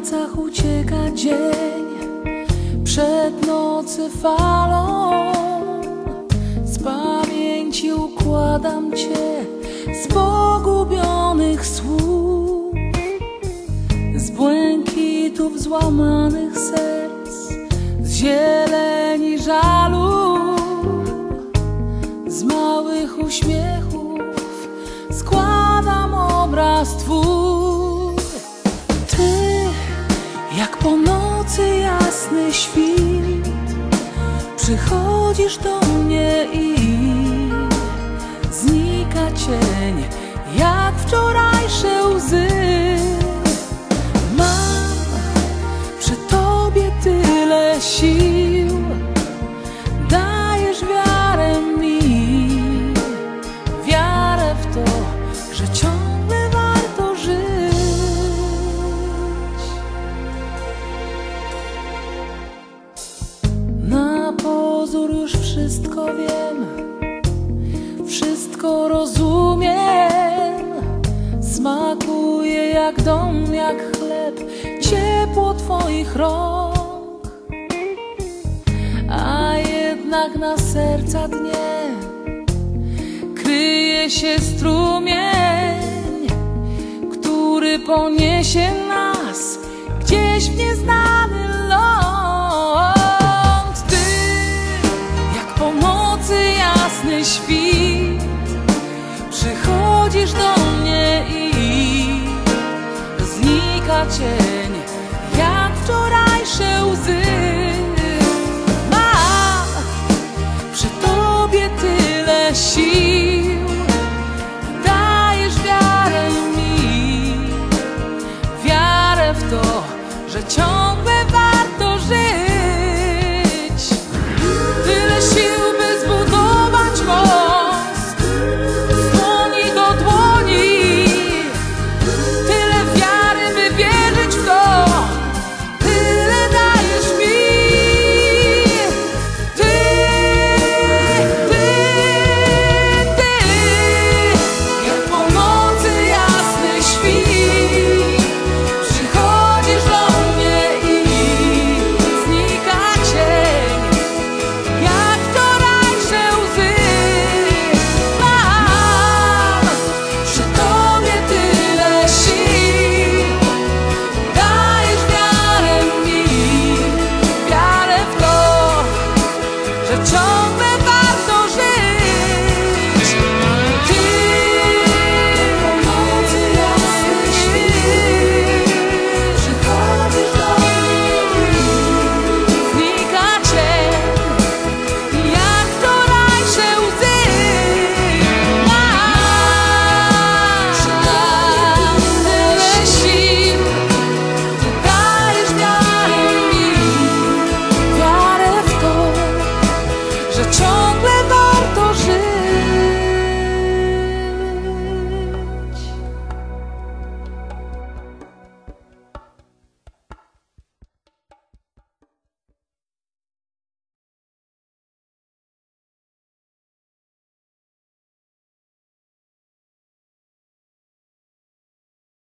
palcach ucieka dzień Przed nocy falą. Z pamięci układam cię Z pogubionych słów Z błękitów złamanych serc Z zieleni żalu Z małych uśmiechów jasny świt. Przychodzisz do mnie i Znika cień jak wczorajsze łzy wszystko wiem, wszystko rozumiem. Smakuje jak dom, jak chleb, ciepło Twoich rąk. A jednak na serca dnie kryje się strumień, który poniesie nas gdzieś w nieznany jasny świt. Przychodzisz do mnie i znika cień Jak wczorajsze łzy. Mam przy Tobie tyle sił. Dajesz wiarę mi. Wiarę w to, że ciągle strong